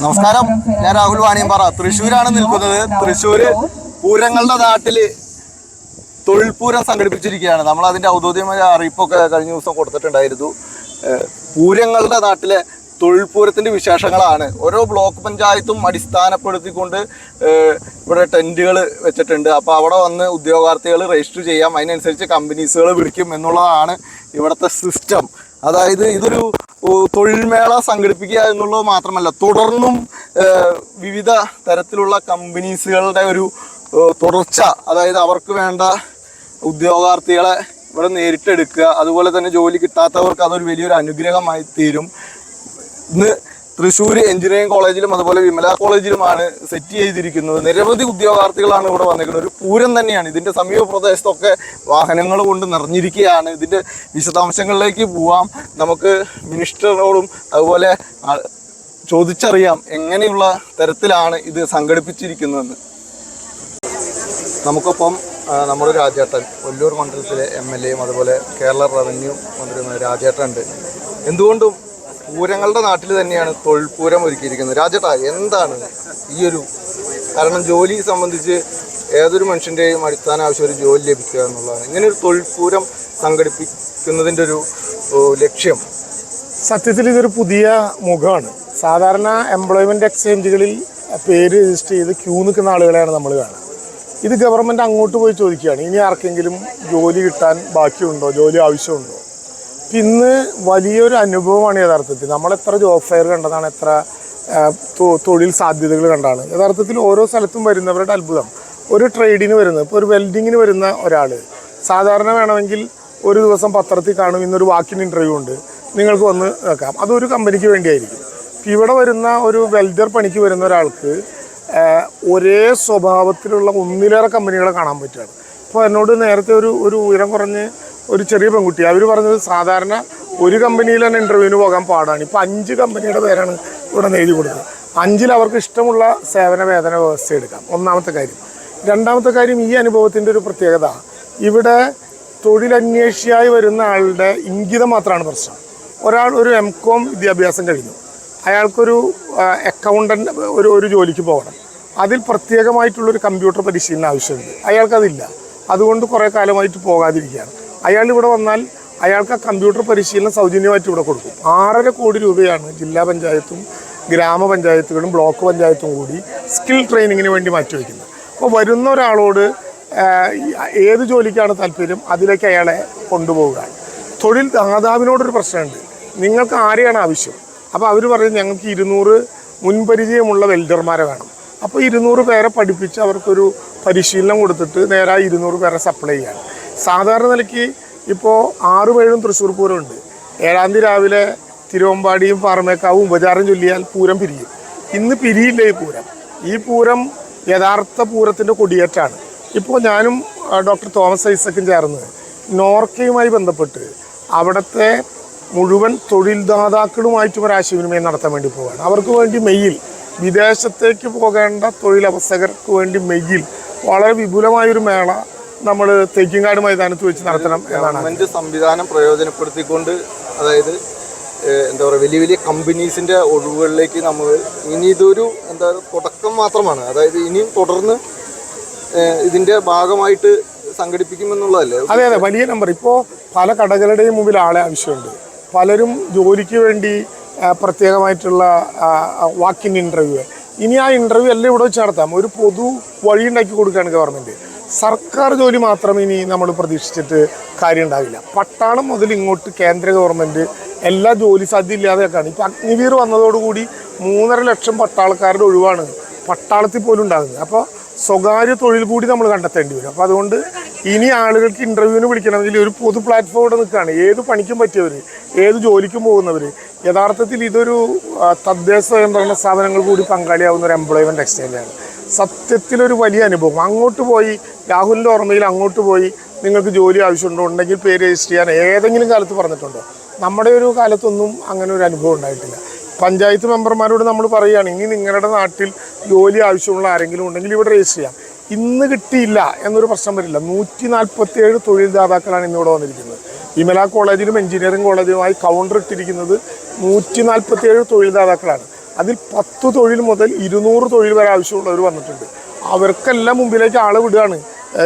നമസ്കാരം. ഞാൻ രാഹുൽ വാണിയമ്പാറ. തൃശ്ശൂരാണ് നിൽക്കുന്നത്. തൃശ്ശൂര് പൂരങ്ങളുടെ നാട്ടിൽ തൊഴിൽ പൂരം സംഘടിപ്പിച്ചിരിക്കുകയാണ്. നമ്മൾ അതിന്റെ ഔദ്യോഗികമായ അറിയിപ്പൊക്കെ കഴിഞ്ഞ ദിവസം കൊടുത്തിട്ടുണ്ടായിരുന്നു. പൂരങ്ങളുടെ നാട്ടിലെ തൊഴിൽ പൂരത്തിന്റെ വിശേഷങ്ങളാണ്. ഓരോ ബ്ലോക്ക് പഞ്ചായത്തും അടിസ്ഥാനപ്പെടുത്തിക്കൊണ്ട് ഇവിടെ ടെന്റുകൾ വെച്ചിട്ടുണ്ട്. അപ്പോൾ അവിടെ വന്ന് ഉദ്യോഗാർത്ഥികൾ രജിസ്റ്റർ ചെയ്യാം. അതിനനുസരിച്ച് കമ്പനീസുകൾ വിളിക്കും എന്നുള്ളതാണ് ഇവിടുത്തെ സിസ്റ്റം അതായത് ഇതൊരു തൊഴിൽമേള സംഘടിപ്പിക്കുക എന്നുള്ളത് മാത്രമല്ല തുടർന്നും വിവിധ തരത്തിലുള്ള കമ്പനീസുകളുടെ ഒരു തുടർച്ച അതായത് അവർക്ക് വേണ്ട ഉദ്യോഗാർത്ഥികളെ ഇവിടെ നേരിട്ടെടുക്കുക അതുപോലെ തന്നെ ജോലി കിട്ടാത്തവർക്ക് അതൊരു വലിയൊരു അനുഗ്രഹമായി തീരും. ഇന്ന് തൃശ്ശൂർ എഞ്ചിനീയറിംഗ് കോളേജിലും അതുപോലെ വിമല കോളേജിലുമാണ് സെറ്റ് ചെയ്തിരിക്കുന്നത്. നിരവധി ഉദ്യോഗാർത്ഥികളാണ് ഇവിടെ വന്നിരിക്കുന്നത്. ഒരു പൂരം തന്നെയാണ്. ഇതിന്റെ സമീപ പ്രദേശത്തൊക്കെ വാഹനങ്ങൾ കൊണ്ട് നിറഞ്ഞിരിക്കുകയാണ്. ഇതിന്റെ വിശദാംശങ്ങളിലേക്ക് പോവാം. നമുക്ക് മിനിസ്റ്ററോടും അതുപോലെ ചോദിച്ചറിയാം എങ്ങനെയുള്ള തരത്തിലാണ് ഇത് സംഘടിപ്പിച്ചിരിക്കുന്നതെന്ന്. നമുക്കൊപ്പം നമ്മുടെ രാജേട്ടൻ കൊല്ലൂർ മണ്ഡലത്തിലെ എം എൽ എയും അതുപോലെ കേരള റവന്യൂ മന്ത്രിയുമായ രാജേട്ടൻ ഉണ്ട്. എന്തുകൊണ്ടും പൂരങ്ങളുടെ നാട്ടിൽ തന്നെയാണ് തൊഴിൽപൂരം ഒരുക്കിയിരിക്കുന്നത്. രാജേട്ടാ എന്താണ് ഈ ഒരു കാരണം ജോലി സംബന്ധിച്ച് ഏതൊരു മനുഷ്യന്റെയും അടിസ്ഥാന ആവശ്യം ഒരു ജോലി ലഭിക്കുക എന്നുള്ളതാണ്. ഇങ്ങനെ ഒരു തൊഴിൽപൂരം സംഘടിപ്പിക്കുന്നതിന്റെ ഒരു ലക്ഷ്യം. സത്യത്തിൽ ഇതൊരു പുതിയ മുഖമാണ്. സാധാരണ എംപ്ലോയ്മെന്റ് എക്സ്ചേഞ്ചുകളിൽ പേര് രജിസ്റ്റർ ചെയ്ത് ക്യൂ നിൽക്കുന്ന ആളുകളെയാണ് നമ്മൾ കാണുക. ഇത് ഗവൺമെന്റ് അങ്ങോട്ട് പോയി ചോദിക്കുകയാണ് ഇനി ആർക്കെങ്കിലും ജോലി കിട്ടാൻ ബാക്കിയുണ്ടോ? ജോലി ആവശ്യമുണ്ടോ? ഇന്ന് വലിയൊരു അനുഭവമാണ് യഥാർത്ഥത്തിൽ. നമ്മൾ എത്ര ജോബ് ഫെയർ കണ്ടതാണ് എത്ര തൊഴിൽ സാധ്യതകൾ കണ്ടാണ് യഥാർത്ഥത്തിൽ ഓരോ സ്ഥലത്തും വരുന്നവരുടെ അത്ഭുതം. ഒരു ട്രേഡിന് വരുന്നത് ഇപ്പോൾ ഒരു വെൽഡിങ്ങിന് വരുന്ന ഒരാൾ സാധാരണ വേണമെങ്കിൽ ഒരു ദിവസം പത്രത്തിൽ കാണും ഇന്നൊരു വാക്കിൻ ഇന്റർവ്യൂ ഉണ്ട്. നിങ്ങൾക്ക് വന്ന് നോക്കാം. അതൊരു കമ്പനിക്ക് വേണ്ടിയായിരിക്കും. ഇവിടെ വരുന്ന ഒരു വെൽഡർ പണിക്ക് വരുന്ന ഒരാൾക്ക് ഒരേ സ്വഭാവത്തിലുള്ള ഒന്നിലേറെ കമ്പനികളെ കാണാൻ പറ്റുകയാണ്. ഇപ്പോൾ എന്നോട് നേരത്തെ ഒരു ഒരു ഉയരം കുറഞ്ഞ് ഒരു ചെറിയ പെൺകുട്ടി. അവർ പറഞ്ഞത് സാധാരണ ഒരു കമ്പനിയിൽ തന്നെ ഇന്റർവ്യൂവിന് പോകാൻ പാടാണ്. ഇപ്പോൾ അഞ്ച് കമ്പനിയുടെ പേരാണ് ഇവിടെ നേടി കൊടുത്തത്. അഞ്ചിൽ അവർക്ക് ഇഷ്ടമുള്ള സേവന വേതന വ്യവസ്ഥ എടുക്കാം. ഒന്നാമത്തെ കാര്യം. രണ്ടാമത്തെ കാര്യം ഈ അനുഭവത്തിന്റെ ഒരു പ്രത്യേകത. ഇവിടെ തൊഴിലന്വേഷിയായി വരുന്ന ആളുടെ ഇംഗിതം മാത്രമാണ് പ്രശ്നം. ഒരാൾ ഒരു എം കോം വിദ്യാഭ്യാസം കഴിഞ്ഞു. അയാൾക്കൊരു അക്കൗണ്ടന്റ് ഒരു ഒരു ജോലിക്ക് പോകണം. അതിൽ പ്രത്യേകമായിട്ടുള്ളൊരു കമ്പ്യൂട്ടർ പരിശീലനം ആവശ്യമുണ്ട്. അയാൾക്കതില്ല. അതുകൊണ്ട് കുറേ കാലമായിട്ട് പോകാതിരിക്കുകയാണ്. അയാൾ ഇവിടെ വന്നാൽ അയാൾക്ക് ആ കമ്പ്യൂട്ടർ പരിശീലനം സൗജന്യമായിട്ട് ഇവിടെ കൊടുക്കും. ആറര കോടി രൂപയാണ് ജില്ലാ പഞ്ചായത്തും ഗ്രാമപഞ്ചായത്തുകളും ബ്ലോക്ക് പഞ്ചായത്തും കൂടി സ്കിൽ ട്രെയിനിങ്ങിന് വേണ്ടി മാറ്റിവെക്കുന്നത്. അപ്പോൾ വരുന്ന ഒരാളോട് ഏത് ജോലിക്കാണ് താല്പര്യം? അതിലേക്ക് അയാളെ കൊണ്ടുപോവുകയാണ് തൊഴിൽ ദാതാവിനോടൊരു പ്രശ്നമുണ്ട്. നിങ്ങൾക്ക് ആരെയാണ് ആവശ്യം? അപ്പോൾ അവർ പറയും ഞങ്ങൾക്ക് ഇരുന്നൂറ് മുൻപരിചയമുള്ള വെൽഡർമാരെ വേണം. അപ്പോൾ ഇരുന്നൂറ് പേരെ പഠിപ്പിച്ച് അവർക്കൊരു പരിശീലനം കൊടുത്തിട്ട് നേരെ ഇരുന്നൂറ് പേരെ സപ്ലൈ ചെയ്യാണ് സാധാരണ നിലയ്ക്ക് ഇപ്പോൾ ആറ് പേഴും തൃശ്ശൂർ പൂരമുണ്ട്. ഏഴാം തീയതി രാവിലെ തിരുവമ്പാടിയും പാറമേക്കാവും ഉപചാരം ചൊല്ലിയാൽ പൂരം പിരിയും. ഇന്ന് പിരിയില്ല ഈ പൂരം. ഈ പൂരം യഥാർത്ഥ പൂരത്തിന്റെ കൊടിയേറ്റാണ്. ഇപ്പോൾ ഞാനും ഡോക്ടർ തോമസ് ഐസക്കും ചേർന്ന് നോർക്കയുമായി ബന്ധപ്പെട്ട് അവിടുത്തെ മുഴുവൻ തൊഴിൽദാതാക്കളുമായിട്ടും ഒരു ആശയവിനിമയം നടത്താൻ വേണ്ടി പോവുകയാണ്. അവർക്ക് വേണ്ടി മെയ്യിൽ വിദേശത്തേക്ക് പോകേണ്ട തൊഴിലവസകർക്ക് വേണ്ടി മെയ്യിൽ വളരെ വിപുലമായൊരു മേള നമ്മൾ തേക്കിങ്ങാട് മൈതാനത്ത് വെച്ച് നടത്തണം എന്നാണ് ഗവൺമെന്റ് സംവിധാനം പ്രയോജനപ്പെടുത്തിക്കൊണ്ട് അതായത് എന്താ പറയുക വലിയ വലിയ കമ്പനീസിന്റെ ഒഴിവുകളിലേക്ക് നമ്മൾ ഇനി ഇതൊരു എന്താ തുടക്കം മാത്രമാണ്. അതായത് ഇനിയും തുടർന്ന് ഇതിന്റെ ഇതിന്റെ ഭാഗമായിട്ട് സംഘടിപ്പിക്കുമെന്നുള്ളതല്ലേ? അതെ അതെ വലിയ നമ്പർ ഇപ്പോൾ പല കടകളുടെയും മുമ്പിൽ ആളെ ആവശ്യമുണ്ട്. പലരും ജോലിക്ക് വേണ്ടി പ്രത്യേകമായിട്ടുള്ള വാക്കിൻ ഇന്റർവ്യൂ ഇനി ആ ഇന്റർവ്യൂ എല്ലാം ഇവിടെ വെച്ച് നടത്താം. ഒരു പൊതു വഴി ഉണ്ടാക്കി കൊടുക്കുകയാണ് ഗവൺമെന്റ് സർക്കാർ ജോലി മാത്രം ഇനി നമ്മൾ പ്രതീക്ഷിച്ചിട്ട് കാര്യം ഉണ്ടാവില്ല പട്ടാളം മുതൽ ഇങ്ങോട്ട് കേന്ദ്ര ഗവൺമെന്റ് എല്ലാ ജോലി സാധ്യത ഇല്ലാതെയൊക്കെയാണ്. ഇപ്പോൾ അഗ്നിവീർ വന്നതോടുകൂടി മൂന്നര ലക്ഷം പട്ടാളക്കാരുടെ ഒഴിവാണ് പട്ടാളത്തിൽ പോലും ഉണ്ടാകുന്നത്. അപ്പോൾ സ്വകാര്യ തൊഴിൽ കൂടി നമ്മൾ കണ്ടെത്തേണ്ടി വരും. അപ്പോൾ അതുകൊണ്ട് ഇനി ആളുകൾക്ക് ഇന്റർവ്യൂവിന് വിളിക്കണമെങ്കിൽ ഒരു പൊതു പ്ലാറ്റ്ഫോം ഇവിടെ നിൽക്കുകയാണ്. ഏത് പണിക്കും പറ്റിയവർ ഏത് ജോലിക്കും പോകുന്നവർ യഥാർത്ഥത്തിൽ ഇതൊരു തദ്ദേശ സ്വയംഭരണ സ്ഥാപനങ്ങൾ കൂടി പങ്കാളിയാവുന്ന ഒരു എംപ്ലോയ്മെന്റ് എക്സ്ചേഞ്ചാണ് സത്യത്തിലൊരു വലിയ അനുഭവം. അങ്ങോട്ട് പോയി രാഹുലിന്റെ ഓർമ്മയിൽ അങ്ങോട്ട് പോയി നിങ്ങൾക്ക് ജോലി ആവശ്യമുണ്ടോ? ഉണ്ടെങ്കിൽ പേര് രജിസ്റ്റർ ചെയ്യാൻ ഏതെങ്കിലും കാലത്ത് പറഞ്ഞിട്ടുണ്ടോ? നമ്മുടെ ഒരു കാലത്തൊന്നും അങ്ങനെ ഒരു അനുഭവം ഉണ്ടായിട്ടില്ല. പഞ്ചായത്ത് മെമ്പർമാരോട് നമ്മൾ പറയുകയാണ് ഇനി നിങ്ങളുടെ നാട്ടിൽ ജോലി ആവശ്യമുള്ള ആരെങ്കിലും ഉണ്ടെങ്കിൽ ഇവിടെ രജിസ്റ്റർ ചെയ്യാം. ഇന്ന് കിട്ടിയില്ല എന്നൊരു പ്രശ്നം വരില്ല. നൂറ്റി നാൽപ്പത്തി ഏഴ് തൊഴിൽദാതാക്കളാണ് ഇന്നിവിടെ വന്നിരിക്കുന്നത്. വിമല കോളേജിലും എഞ്ചിനീയറിംഗ് കോളേജുമായി കൗണ്ടർ ഇട്ടിരിക്കുന്നത് നൂറ്റി നാൽപ്പത്തി ഏഴ് തൊഴിൽദാതാക്കളാണ്. അതിൽ പത്ത് തൊഴിൽ മുതൽ ഇരുന്നൂറ് തൊഴിൽ വരെ ആവശ്യമുള്ളവർ വന്നിട്ടുണ്ട്. അവർക്കെല്ലാം മുമ്പിലേക്ക് ആൾ വിടുകയാണ്.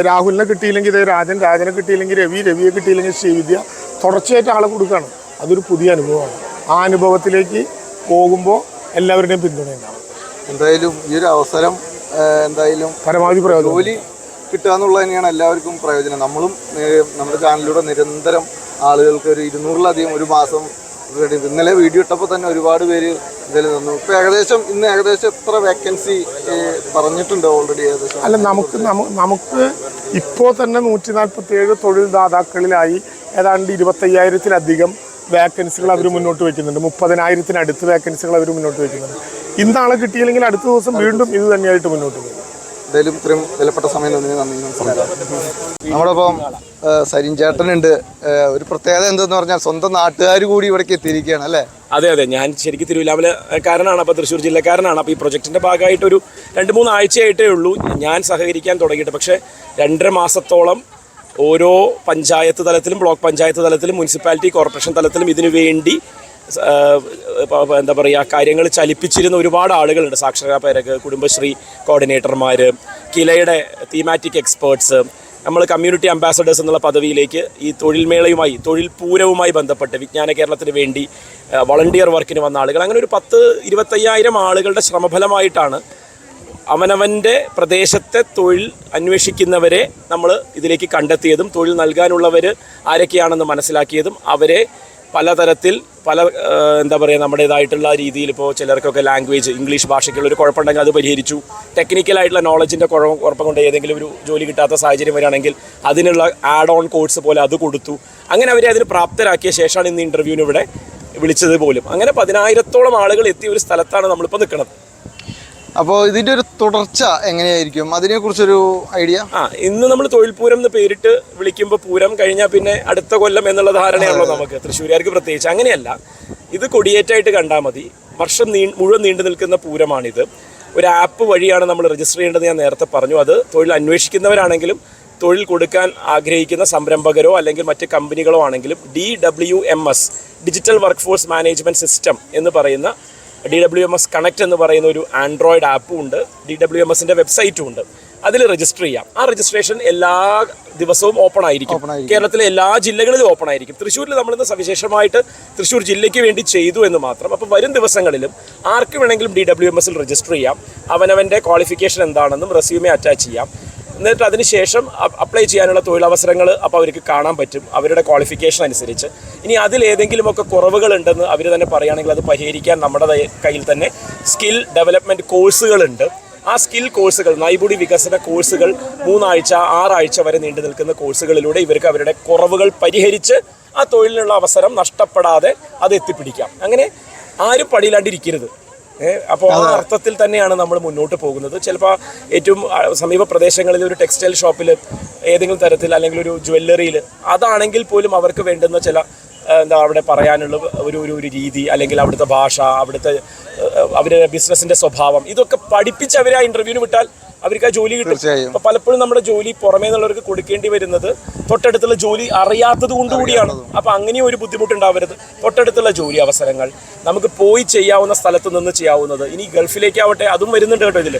രാഹുലിനെ കിട്ടിയില്ലെങ്കിൽ ഇതേ രാജൻ രാജനെ കിട്ടിയില്ലെങ്കിൽ രവി രവിയെ കിട്ടിയില്ലെങ്കിൽ ശ്രീവിദ്യ തുടർച്ചയായിട്ട് ആളെ കൊടുക്കുകയാണ്. അതൊരു പുതിയ അനുഭവമാണ്. ആ അനുഭവത്തിലേക്ക് പോകുമ്പോൾ എല്ലാവരുടെയും പിന്തുണയുണ്ടാവും എന്തായാലും ഈ ഒരു അവസരം എന്തായാലും പരമാവധി പ്രയോജനം. ജോലി കിട്ടുക എന്നുള്ളത് തന്നെയാണ് എല്ലാവർക്കും പ്രയോജനം. നമ്മളും നമ്മുടെ ചാനലിലൂടെ നിരന്തരം ആളുകൾക്ക് ഒരു ഇരുന്നൂറിലധികം ഒരു മാസം ഇന്നലെ വീഡിയോ ഇട്ടപ്പോൾ തന്നെ ഒരുപാട് പേര് എന്തായാലും നിന്നു. ഇപ്പൊ ഏകദേശം ഇന്ന് ഏകദേശം എത്ര വേക്കൻസി പറഞ്ഞിട്ടുണ്ട് ഓൾറെഡി ഏകദേശം? അല്ല നമുക്ക് നമു- നമുക്ക് ഇപ്പോൾ തന്നെ നൂറ്റി നാൽപ്പത്തി ഏഴ് തൊഴിൽ ദാതാക്കളിലായി ഏതാണ്ട് ഇരുപത്തയ്യായിരത്തിലധികം വേക്കൻസികൾ അവർ മുന്നോട്ട് വയ്ക്കുന്നുണ്ട് മുപ്പതിനായിരത്തിനടുത്ത് വേക്കൻസികൾ അവർ മുന്നോട്ട് വയ്ക്കുന്നുണ്ട് ഇന്നാളെ കിട്ടിയില്ലെങ്കിൽ അടുത്ത ദിവസം വീണ്ടും ഇത് തന്നെയായിട്ട് മുന്നോട്ട് പോകും. എന്തായാലും ഇത്രയും വിലപ്പെട്ട സമയം തന്നെ നന്ദി നമസ്കാരം ഏഹ്, സരിൻ ചേട്ടനുണ്ട്. ഒരു പ്രത്യേകത എന്തെന്ന് പറഞ്ഞാൽ സ്വന്തം നാട്ടുകാർ കൂടി ഇവിടേക്ക് എത്തിയിരിക്കുകയാണ് അല്ലേ? അതെ അതെ. ഞാൻ ശരിക്കും തിരുവില്ലാമലക്കാരനാണ്. അപ്പോൾ തൃശ്ശൂർ ജില്ലക്കാരനാണ്. അപ്പോൾ ഈ പ്രൊജക്ടിന്റെ ഭാഗമായിട്ടൊരു രണ്ട് മൂന്ന് ആഴ്ചയായിട്ടേ ഉള്ളൂ. ഞാൻ സഹകരിക്കാൻ തുടങ്ങിയിട്ട്. പക്ഷേ രണ്ടര മാസത്തോളം ഓരോ പഞ്ചായത്ത് തലത്തിലും ബ്ലോക്ക് പഞ്ചായത്ത് തലത്തിലും മുനിസിപ്പാലിറ്റി കോർപ്പറേഷൻ തലത്തിലും ഇതിനു വേണ്ടി എന്താ പറയുക കാര്യങ്ങൾ ചലിപ്പിച്ചിരുന്ന ഒരുപാട് ആളുകളുണ്ട്. സാക്ഷരതാ പേരക്ക് കുടുംബശ്രീ കോർഡിനേറ്റർമാർ കിലയുടെ തീമാറ്റിക് എക്സ്പേർട്സ് നമ്മൾ കമ്മ്യൂണിറ്റി അംബാസഡേഴ്സ് എന്നുള്ള പദവിയിലേക്ക് ഈ തൊഴിൽ മേളയുമായി തൊഴിൽ പൂരവുമായി ബന്ധപ്പെട്ട് വിജ്ഞാന കേരളത്തിന് വേണ്ടി വളണ്ടിയർ വർക്കിന് വന്ന ആളുകൾ. അങ്ങനെ ഒരു പത്ത് ഇരുപത്തയ്യായിരം ആളുകളുടെ ശ്രമഫലമായിട്ടാണ് അവനവന്റെ പ്രദേശത്തെ തൊഴിൽ അന്വേഷിക്കുന്നവരെ നമ്മൾ ഇതിലേക്ക് കണ്ടെത്തിയതും തൊഴിൽ നൽകാനുള്ളവർ ആരൊക്കെയാണെന്ന് മനസ്സിലാക്കിയതും അവരെ പലതരത്തിൽ പല എന്താ പറയുക നമ്മുടേതായിട്ടുള്ള രീതിയിൽ ഇപ്പോൾ ചിലർക്കൊക്കെ ലാംഗ്വേജ് ഇംഗ്ലീഷ് ഭാഷയ്ക്കുള്ള ഒരു കുഴപ്പമുണ്ടെങ്കിൽ അത് പരിഹരിച്ചു. ടെക്നിക്കലായിട്ടുള്ള നോളജിന്റെ കുഴപ്പം കുഴപ്പം കൊണ്ട് ഏതെങ്കിലും ഒരു ജോലി കിട്ടാത്ത സാഹചര്യം വരികയാണെങ്കിൽ അതിനുള്ള ആഡ് ഓൺ കോഴ്സ് പോലെ അത് കൊടുത്തു. അങ്ങനെ അവരെ അതിന് പ്രാപ്തരാക്കിയ ശേഷമാണ് ഇന്ന് ഇന്റർവ്യൂവിന് ഇവിടെ വിളിച്ചത് പോലും. അങ്ങനെ പതിനായിരത്തോളം ആളുകൾ എത്തിയ ഒരു സ്ഥലത്താണ് നമ്മളിപ്പോൾ നിൽക്കുന്നത്. അപ്പോൾ ഇതിന്റെ ഒരു തുടർച്ച എങ്ങനെയായിരിക്കും? അതിനെ കുറിച്ചൊരു ഐഡിയ? ആ ഇന്ന് നമ്മൾ തൊഴിൽ പൂരം എന്ന് പേരിട്ട് വിളിക്കുമ്പോൾ പൂരം കഴിഞ്ഞാൽ പിന്നെ അടുത്ത കൊല്ലം എന്നുള്ള ധാരണയാണല്ലോ നമുക്ക്. തൃശ്ശൂരുകാർക്ക് പ്രത്യേകിച്ച് അങ്ങനെയല്ല. ഇത് കൊടിയേറ്റായിട്ട് കണ്ടാൽ മതി. വർഷം നീ മുഴുവൻ നീണ്ടു നിൽക്കുന്ന പൂരമാണിത്. ഒരു ആപ്പ് വഴിയാണ് നമ്മൾ രജിസ്റ്റർ ചെയ്യേണ്ടത് ഞാൻ നേരത്തെ പറഞ്ഞു. അത് തൊഴിൽ അന്വേഷിക്കുന്നവരാണെങ്കിലും തൊഴിൽ കൊടുക്കാൻ ആഗ്രഹിക്കുന്ന സംരംഭകരോ അല്ലെങ്കിൽ മറ്റ് കമ്പനികളോ ആണെങ്കിലും D W M S digital work force management system എന്ന് പറയുന്ന D W M S connect എന്ന് പറയുന്ന ഒരു ആൻഡ്രോയിഡ് ആപ്പും ഉണ്ട്. ഡി ഡബ്ല്യു എം എസിന്റെ വെബ്സൈറ്റും ഉണ്ട്. അതിൽ രജിസ്റ്റർ ചെയ്യാം. ആ രജിസ്ട്രേഷൻ എല്ലാ ദിവസവും ഓപ്പൺ ആയിരിക്കും. കേരളത്തിലെ എല്ലാ ജില്ലകളിലും ഓപ്പൺ ആയിരിക്കും. തൃശ്ശൂരിൽ നമ്മളിന്ന് സവിശേഷമായിട്ട് തൃശ്ശൂർ ജില്ലയ്ക്ക് വേണ്ടി ചെയ്തു എന്ന് മാത്രം. അപ്പോൾ വരും ദിവസങ്ങളിലും ആർക്ക് വേണമെങ്കിലും ഡി ഡബ്ല്യു എം എസിൽ രജിസ്റ്റർ ചെയ്യാം. അവനവന്റെ ക്വാളിഫിക്കേഷൻ എന്താണെന്നും റെസ്യൂമെ അറ്റാച്ച് ചെയ്യാം. എന്നിട്ട് അതിനുശേഷം അപ്ലൈ ചെയ്യാനുള്ള തൊഴിലവസരങ്ങൾ അപ്പോൾ അവർക്ക് കാണാൻ പറ്റും അവരുടെ ക്വാളിഫിക്കേഷൻ അനുസരിച്ച്. ഇനി അതിലേതെങ്കിലുമൊക്കെ കുറവുകളുണ്ടെന്ന് അവർ തന്നെ പറയുകയാണെങ്കിൽ അത് പരിഹരിക്കാൻ നമ്മുടെ കയ്യിൽ തന്നെ സ്കിൽ ഡെവലപ്മെന്റ് കോഴ്സുകളുണ്ട് ആ സ്കിൽ കോഴ്സുകൾ നൈപുണി വികസന കോഴ്സുകൾ മൂന്നാഴ്ച ആറാഴ്ച വരെ നീണ്ടു നിൽക്കുന്ന കോഴ്സുകളിലൂടെ ഇവർക്ക് അവരുടെ കുറവുകൾ പരിഹരിച്ച് ആ തൊഴിലിനുള്ള അവസരം നഷ്ടപ്പെടാതെ അത് എത്തിപ്പിടിക്കാം. അങ്ങനെ ആരും പടിയിലാണ്ടിരിക്കരുത് അപ്പോൾ ആ അർത്ഥത്തിൽ തന്നെയാണ് നമ്മൾ മുന്നോട്ട് പോകുന്നത്. ചിലപ്പോൾ ഏറ്റവും സമീപ പ്രദേശങ്ങളിൽ ഒരു ടെക്സ്റ്റൈൽ ഷോപ്പിൽ ഏതെങ്കിലും തരത്തിൽ അല്ലെങ്കിൽ ഒരു ജ്വല്ലറിയിൽ അതാണെങ്കിൽ പോലും അവർക്ക് വേണ്ടുന്ന ചില എന്താ അവിടെ പറയാനുള്ള ഒരു ഒരു ഒരു രീതി അല്ലെങ്കിൽ അവിടുത്തെ ഭാഷ അവിടുത്തെ അവരുടെ ബിസിനസിന്റെ സ്വഭാവം ഇതൊക്കെ പഠിപ്പിച്ച് അവരെ ആ ഇന്റർവ്യൂവിന് വിട്ടാൽ അവർക്ക് ആ ജോലി കിട്ടും. അപ്പം പലപ്പോഴും നമ്മുടെ ജോലി പുറമേ നിന്നുള്ളവർക്ക് കൊടുക്കേണ്ടി വരുന്നത് തൊട്ടടുത്തുള്ള ജോലി അറിയാത്തത് കൊണ്ട് കൂടിയാണ്. അപ്പൊ അങ്ങനെയും ഒരു ബുദ്ധിമുട്ടുണ്ടാവരുത്. തൊട്ടടുത്തുള്ള ജോലി അവസരങ്ങൾ. നമുക്ക് പോയി ചെയ്യാവുന്ന സ്ഥലത്ത് നിന്ന് ചെയ്യാവുന്നത്. ഇനി ഗൾഫിലേക്കാവട്ടെ അതും വരുന്നുണ്ട് കേട്ടോ ഇതിൽ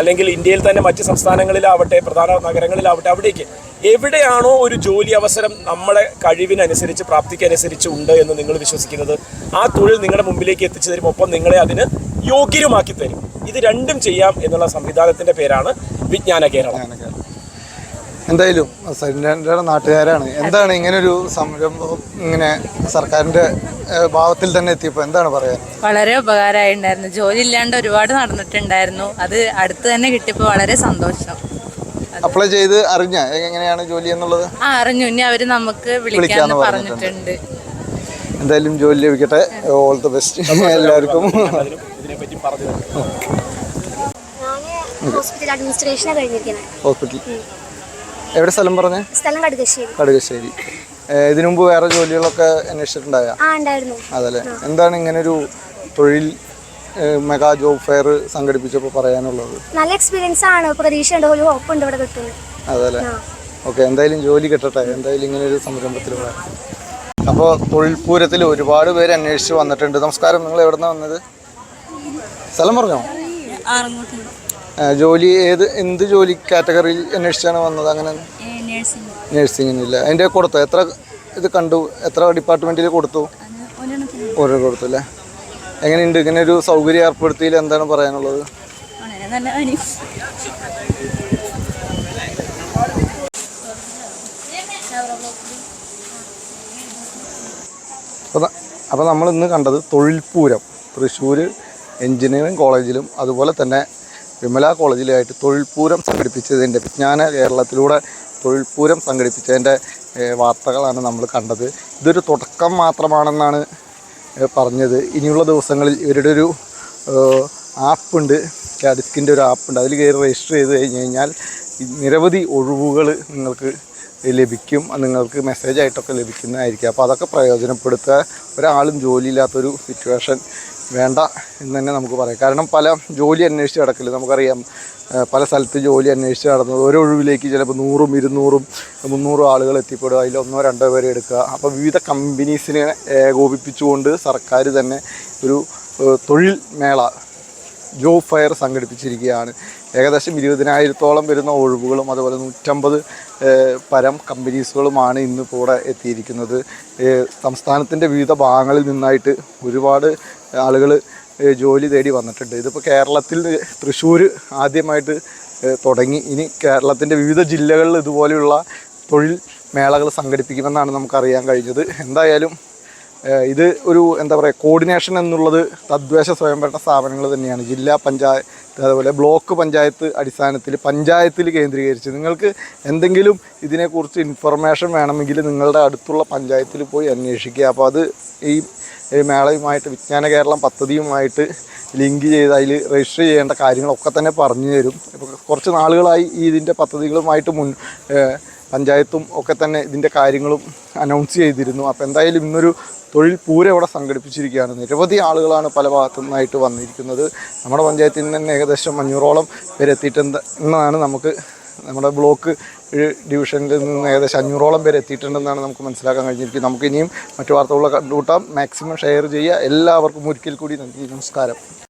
അല്ലെങ്കിൽ ഇന്ത്യയിൽ തന്നെ മറ്റ് സംസ്ഥാനങ്ങളിലാവട്ടെ പ്രധാന നഗരങ്ങളിലാവട്ടെ അവിടേക്ക്. എവിടെയാണോ ഒരു ജോലി അവസരം നമ്മളെ കഴിവിനനുസരിച്ച് പ്രാപ്തിക്കനുസരിച്ച് ഉണ്ട് എന്ന് നിങ്ങൾ വിശ്വസിക്കുന്നത് ആ തൊഴിൽ നിങ്ങളുടെ മുമ്പിലേക്ക് എത്തിച്ചു തരും ഒപ്പം നിങ്ങളെ അതിന് യോഗ്യരുമാക്കി തരും. ഇത് രണ്ടും ചെയ്യാം എന്നുള്ള സംവിധാനത്തിന്റെ പേരാണ് വിജ്ഞാന കേരളം. എന്തായാലും സരിന്റെ നാട്ടുകാരാണ്. എന്താണ് ഒരു സംരംഭം ഇങ്ങനെ സർക്കാരിന്റെ ഭാഗത്തിൽ ഭാവത്തിൽ തന്നെ എത്തിയപ്പോൾ എന്താണ് പറയാൻ? വളരെ ഉപകാരമായിട്ടുണ്ടായിരുന്നു. ജോലി ഇല്ലാണ്ട് ഒരുപാട് നടന്നിട്ടുണ്ടായിരുന്നു. അത് അടുത്ത് തന്നെ കിട്ടിയപ്പോൾ വളരെ സന്തോഷം. അപ്ലൈ ചെയ്ത് അറിഞ്ഞ എങ്ങനെയാണ് ജോലി എന്നുള്ളത്? ആ അറിഞ്ഞു. ഇനി അവർ നമുക്ക് വിളിക്കാന്ന് പറഞ്ഞിട്ടുണ്ട്. എന്തായാലും ജോലി ലഭിക്കട്ടെ ഓൾ ദി ബെസ്റ്റ് എല്ലാവർക്കും. ഇതിനെപ്പറ്റി പറഞ്ഞു ഞാൻ ഹോസ്പിറ്റൽ അഡ്മിനിസ്ട്രേഷനാണ് കഴിഞ്ഞിരിക്കുന്നത് ഹോസ്പിറ്റൽ എവിടെ സ്ഥലം പറഞ്ഞേ? സ്ഥലം കടുകശ്ശേരി. കടുകശ്ശേരി. ഇതിനു മുമ്പ് വേറെ ജോലികളൊക്കെ അന്വേഷിച്ചിട്ടുണ്ടായ? അതല്ലേ? എന്താണ് ഇങ്ങനെ ഒരു തൊഴിൽ മെഗാ ജോബ് ഫെയർ സംഘടിപ്പിച്ചപ്പോൾ പറയാനുള്ളത്. നല്ല എക്സ്പീരിയൻസ് ആണ്. പ്രതീക്ഷ ഉണ്ട് ഒരു ഹോപ്പ് ഉണ്ട് ഇവിടെ കിട്ടുന്നത് അതല്ലേ. ഓക്കെ എന്തായാലും ജോലി കിട്ടട്ടെ. എന്തായാലും ഇങ്ങനെ ഒരു സംരംഭത്തിലൂടെ അപ്പോൾ തൊഴിൽപൂരത്തിൽ ഒരുപാട് പേര് അന്വേഷിച്ച് വന്നിട്ടുണ്ട്. നമസ്കാരം. നിങ്ങൾ എവിടെ നിന്നാണ് വന്നത്? സ്ഥലം പറഞ്ഞോ? ജോലി ഏത് എന്ത് ജോലി കാറ്റഗറിയിൽ അന്വേഷിച്ചാണ് വന്നത്? അങ്ങനെ നഴ്സിംഗിനില്ല അതിന്റെ കൊടുത്തു? എത്ര ഇത് കണ്ടു? എത്ര ഡിപ്പാർട്ട്മെന്റിൽ കൊടുത്തു? ഓരോ കൊടുത്തു അല്ലേ? എങ്ങനെയുണ്ട്? ഇങ്ങനെ ഒരു സൗകര്യം ഏർപ്പെടുത്തിയിൽ എന്താണ് പറയാനുള്ളത്? അപ്പോൾ നമ്മൾ ഇന്ന് കണ്ടത് തൊഴിൽപൂരം. തൃശ്ശൂർ എഞ്ചിനീയറിംഗ് കോളേജിലും അതുപോലെ തന്നെ വിമല കോളേജിലുമായിട്ട് തൊഴിൽപൂരം സംഘടിപ്പിച്ചതിന്റെ വിജ്ഞാന കേരളത്തിലൂടെ തൊഴിൽപൂരം സംഘടിപ്പിച്ചതിന്റെ വാർത്തകളാണ് നമ്മൾ കണ്ടത്. ഇതൊരു തുടക്കം മാത്രമാണെന്നാണ് പറഞ്ഞത്. ഇനിയുള്ള ദിവസങ്ങളിൽ ഇവരുടെ ഒരു ആപ്പുണ്ട്. കാഡിസ്കിന്റെ ഒരു ആപ്പുണ്ട്. അതിൽ കയറി രജിസ്റ്റർ ചെയ്ത് കഴിഞ്ഞ് കഴിഞ്ഞാൽ നിരവധി ഒഴിവുകൾ നിങ്ങൾക്ക് ലഭിക്കും. നിങ്ങൾക്ക് മെസ്സേജായിട്ടൊക്കെ ലഭിക്കുന്നതായിരിക്കും. അപ്പോൾ അതൊക്കെ പ്രയോജനപ്പെടുത്തുക. ഒരാളും ജോലിയില്ലാത്തൊരു സിറ്റുവേഷൻ വേണ്ട എന്ന് തന്നെ നമുക്ക് പറയാം. കാരണം പല ജോലി അന്വേഷിച്ച് കിടക്കില്ല നമുക്കറിയാം പല സ്ഥലത്ത് ജോലി അന്വേഷിച്ച് നടന്നത്. ഓരോ ഒഴിവിലേക്ക് ചിലപ്പോൾ നൂറും ഇരുന്നൂറും മുന്നൂറും ആളുകൾ എത്തിപ്പെടുക അതിൽ ഒന്നോ രണ്ടോ പേരെ എടുക്കുക. അപ്പോൾ വിവിധ കമ്പനീസിനെ ഏകോപിപ്പിച്ചുകൊണ്ട് സർക്കാർ തന്നെ ഒരു തൊഴിൽ മേള ജോബ് ഫയർ സംഘടിപ്പിച്ചിരിക്കുകയാണ്. ഏകദേശം ഇരുപതിനായിരത്തോളം വരുന്ന ഒഴിവുകളും അതുപോലെ നൂറ്റമ്പത് പരം കമ്പനീസുകളുമാണ് ഇന്ന് ഇപ്പോൾ ഇവിടെ എത്തിയിരിക്കുന്നത് സംസ്ഥാനത്തിന്റെ വിവിധ ഭാഗങ്ങളിൽ നിന്നായിട്ട് ഒരുപാട് ആളുകൾ ജോലി തേടി വന്നിട്ടുണ്ട്. ഇതിപ്പോൾ കേരളത്തിൽ തൃശ്ശൂർ ആദ്യമായിട്ട് തുടങ്ങി. ഇനി കേരളത്തിന്റെ വിവിധ ജില്ലകളിൽ ഇതുപോലെയുള്ള തൊഴിൽ മേളകൾ സംഘടിപ്പിക്കുമെന്നാണ് നമുക്കറിയാൻ കഴിഞ്ഞത്. എന്തായാലും ഇത് ഒരു എന്താ പറയുക കോർഡിനേഷൻ എന്നുള്ളത് തദ്ദേശ സ്വയംഭരണ സ്ഥാപനങ്ങൾ തന്നെയാണ്. ജില്ലാ പഞ്ചായത്ത് അതുപോലെ ബ്ലോക്ക് പഞ്ചായത്ത് അടിസ്ഥാനത്തിൽ പഞ്ചായത്തിൽ കേന്ദ്രീകരിച്ച് നിങ്ങൾക്ക് എന്തെങ്കിലും ഇതിനെക്കുറിച്ച് ഇൻഫർമേഷൻ വേണമെങ്കിൽ നിങ്ങളുടെ അടുത്തുള്ള പഞ്ചായത്തിൽ പോയി അന്വേഷിക്കുക. അപ്പോൾ അത് ഈ മേളയുമായിട്ട് വിജ്ഞാന കേരളം പദ്ധതിയുമായിട്ട് ലിങ്ക് ചെയ്ത് അതിൽ രജിസ്റ്റർ ചെയ്യേണ്ട കാര്യങ്ങളൊക്കെ തന്നെ പറഞ്ഞു തരും. ഇപ്പോൾ കുറച്ച് നാളുകളായി ഈ ഇതിന്റെ പദ്ധതികളുമായിട്ട് മുൻ പഞ്ചായത്തും ഒക്കെ തന്നെ ഇതിന്റെ കാര്യങ്ങളും അനൗൺസ് ചെയ്തിരുന്നു. അപ്പോൾ എന്തായാലും ഇന്നൊരു തൊഴിൽ പൂരം ഇവിടെ സംഘടിപ്പിച്ചിരിക്കുകയാണ്. നിരവധി ആളുകളാണ് പല ഭാഗത്തു നിന്നായിട്ട് വന്നിരിക്കുന്നത്. നമ്മുടെ പഞ്ചായത്തിൽ നിന്ന് തന്നെ ഏകദേശം അഞ്ഞൂറോളം പേരെത്തിയിട്ടുണ്ടെന്നാണ് നമുക്ക് നമ്മുടെ ബ്ലോക്ക് ഡിവിഷനിൽ നിന്ന് ഏകദേശം അഞ്ഞൂറോളം പേര് എത്തിയിട്ടുണ്ടെന്നാണ് നമുക്ക് മനസ്സിലാക്കാൻ കഴിഞ്ഞിരിക്കുന്നത്. നമുക്ക് ഇനിയും മറ്റു വാർത്തകളൊക്കെ കണ്ടുകൂട്ടാം മാക്സിമം ഷെയർ ചെയ്യുക. എല്ലാവർക്കും ഒരിക്കൽ കൂടി നന്ദി. നമസ്കാരം.